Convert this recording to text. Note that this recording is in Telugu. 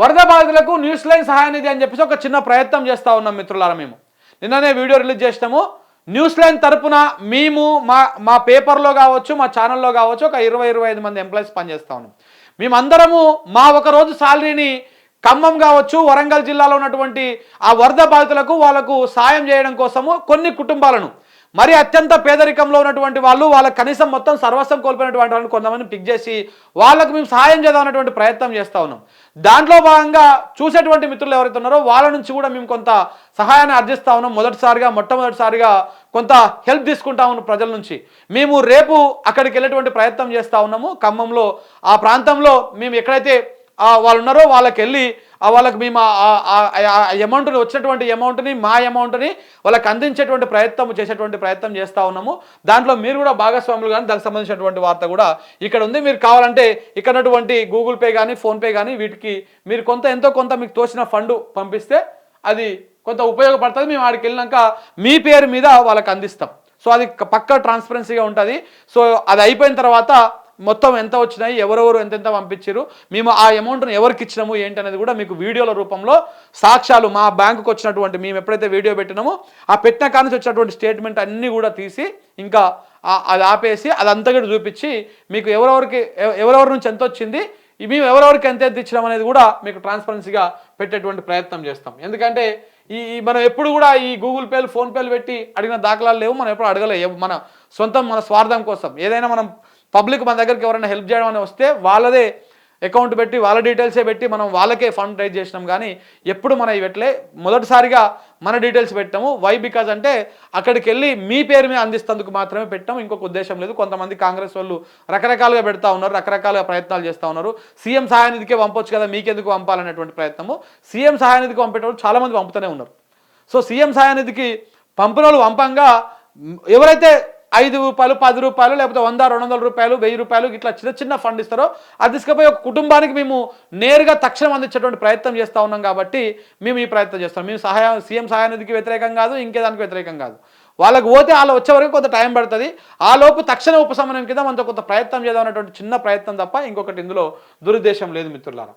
వరద బాధితులకు న్యూస్ లైన్ సహాయనిధి అని చెప్పేసి ఒక చిన్న ప్రయత్నం చేస్తూ ఉన్నాం మిత్రులారా మేము. నిన్ననే వీడియో రిలీజ్ చేసినాము. న్యూస్ లైన్ తరపున మేము మా మా పేపర్లో కావచ్చు మా ఛానల్లో కావచ్చు ఒక ఇరవై ఇరవై ఐదు మంది ఎంప్లాయీస్ పనిచేస్తూ ఉన్నాం. మేమందరము మా ఒక రోజు శాలరీని ఖమ్మం కావచ్చు వరంగల్ జిల్లాలో ఉన్నటువంటి ఆ వరద బాధితులకు వాళ్ళకు సాయం చేయడం కోసము కొన్ని కుటుంబాలను మరి అత్యంత పేదరికంలో ఉన్నటువంటి వాళ్ళు వాళ్ళ కనీసం మొత్తం సర్వస్వం కోల్పోయినటువంటి వాళ్ళని కొంతమంది పిక్ చేసి వాళ్ళకు మేము సహాయం చేద్దాం ప్రయత్నం చేస్తూ ఉన్నాం. దాంట్లో భాగంగా చూసేటువంటి మిత్రులు ఎవరైతే ఉన్నారో వాళ్ళ నుంచి కూడా మేము కొంత సహాయాన్ని అర్జిస్తా ఉన్నాం. మొదటిసారిగా మొట్టమొదటిసారిగా కొంత హెల్ప్ తీసుకుంటా ఉన్నాం ప్రజల నుంచి. మేము రేపు అక్కడికి వెళ్ళేటువంటి ప్రయత్నం చేస్తూ ఉన్నాము. ఖమ్మంలో ఆ ప్రాంతంలో మేము ఎక్కడైతే వాళ్ళు ఉన్నారో వాళ్ళకి వెళ్ళి వాళ్ళకి మేము ఆ అమౌంట్ని వచ్చినటువంటి అమౌంట్ని మా అమౌంట్ని వాళ్ళకి అందించేటువంటి ప్రయత్నం చేసేటువంటి ప్రయత్నం చేస్తూ ఉన్నాము. దాంట్లో మీరు కూడా భాగస్వాములు కానీ దానికి సంబంధించినటువంటి వార్త కూడా ఇక్కడ ఉంది. మీరు కావాలంటే ఇక్కడటువంటి గూగుల్ పే కానీ ఫోన్పే కానీ వీటికి మీరు కొంత ఎంతో కొంత మీకు తోచిన ఫండ్ పంపిస్తే అది కొంత ఉపయోగపడుతుంది. మేము ఆడికి వెళ్ళినాక మీ పేరు మీద వాళ్ళకి అందిస్తాం. సో అది పక్క ట్రాన్స్పరెన్సీగా ఉంటుంది. సో అది అయిపోయిన తర్వాత మొత్తం ఎంత వచ్చినాయి ఎవరెవరు ఎంతెంత పంపించారు మేము ఆ అమౌంట్ను ఎవరికి ఇచ్చినాము ఏంటి అనేది కూడా మీకు వీడియోల రూపంలో సాక్ష్యాలు మా బ్యాంకుకు వచ్చినటువంటి మేము ఎప్పుడైతే వీడియో పెట్టినామో ఆ పెట్టిన కానించి వచ్చినటువంటి స్టేట్మెంట్ అన్నీ కూడా తీసి ఇంకా అది ఆపేసి అదంతా కూడా చూపించి మీకు ఎవరెవరికి ఎవరెవరి నుంచి ఎంత వచ్చింది మేము ఎవరెవరికి ఎంత ఎంత ఇచ్చినాం అనేది కూడా మీకు ట్రాన్స్పరెన్సీగా పెట్టేటువంటి ప్రయత్నం చేస్తాం. ఎందుకంటే ఈ ఈ మనం ఎప్పుడు కూడా ఈ గూగుల్ పేలు ఫోన్పేలు పెట్టి అడిగిన దాఖలాలు లేవు మనం ఎప్పుడు అడగలేము మన సొంతం మన స్వార్థం కోసం. ఏదైనా మనం పబ్లిక్ మన దగ్గరికి ఎవరైనా హెల్ప్ చేయడం అని వస్తే వాళ్ళదే అకౌంట్ పెట్టి వాళ్ళ డీటెయిల్సే పెట్టి మనం వాళ్ళకే ఫండ్ రైజ్ చేసినాం. కానీ ఎప్పుడు మన ఇవ్వట్లే మొదటిసారిగా మన డీటెయిల్స్ పెట్టాము. వై బికాజ్ అంటే అక్కడికి వెళ్ళి మీ పేరు మీద అందిస్తందుకు మాత్రమే పెట్టాం. ఇంకొక ఉద్దేశం లేదు. కొంతమంది కాంగ్రెస్ వాళ్ళు రకరకాలుగా పెడతా ఉన్నారు రకరకాలుగా ప్రయత్నాలు చేస్తూ ఉన్నారు. సీఎం సహాయనిధికే పంపొచ్చు కదా మీకెందుకు పంపాలనేటువంటి ప్రయత్నము. సీఎం సహాయనిధికి పంపేటప్పుడు చాలామంది పంపుతూనే ఉన్నారు. సో సీఎం సహాయనిధికి పంపిన వాళ్ళు పంపంగా ఎవరైతే ఐదు రూపాయలు పది రూపాయలు లేకపోతే వంద రెండు వందల రూపాయలు వెయ్యి రూపాయలు ఇట్లా చిన్న చిన్న ఫండ్ ఇస్తారో అది తీసుకుపోయి ఒక కుటుంబానికి మేము నేరుగా తక్షణం అందించేటువంటి ప్రయత్నం చేస్తూ ఉన్నాం కాబట్టి మేము ఈ ప్రయత్నం చేస్తాం. మేము సహాయం సీఎం సహాయనిధికి వ్యతిరేకం కాదు ఇంకేదానికి వ్యతిరేకం కాదు. వాళ్ళకు పోతే వాళ్ళు వచ్చే వరకు కొంత టైం పడుతుంది. ఆ లోపు తక్షణ ఉపశమనం కింద మనతో కొంత ప్రయత్నం చేద్దాం అనేటువంటి చిన్న ప్రయత్నం తప్ప ఇంకొకటి ఇందులో దురుద్దేశం లేదు మిత్రులారా.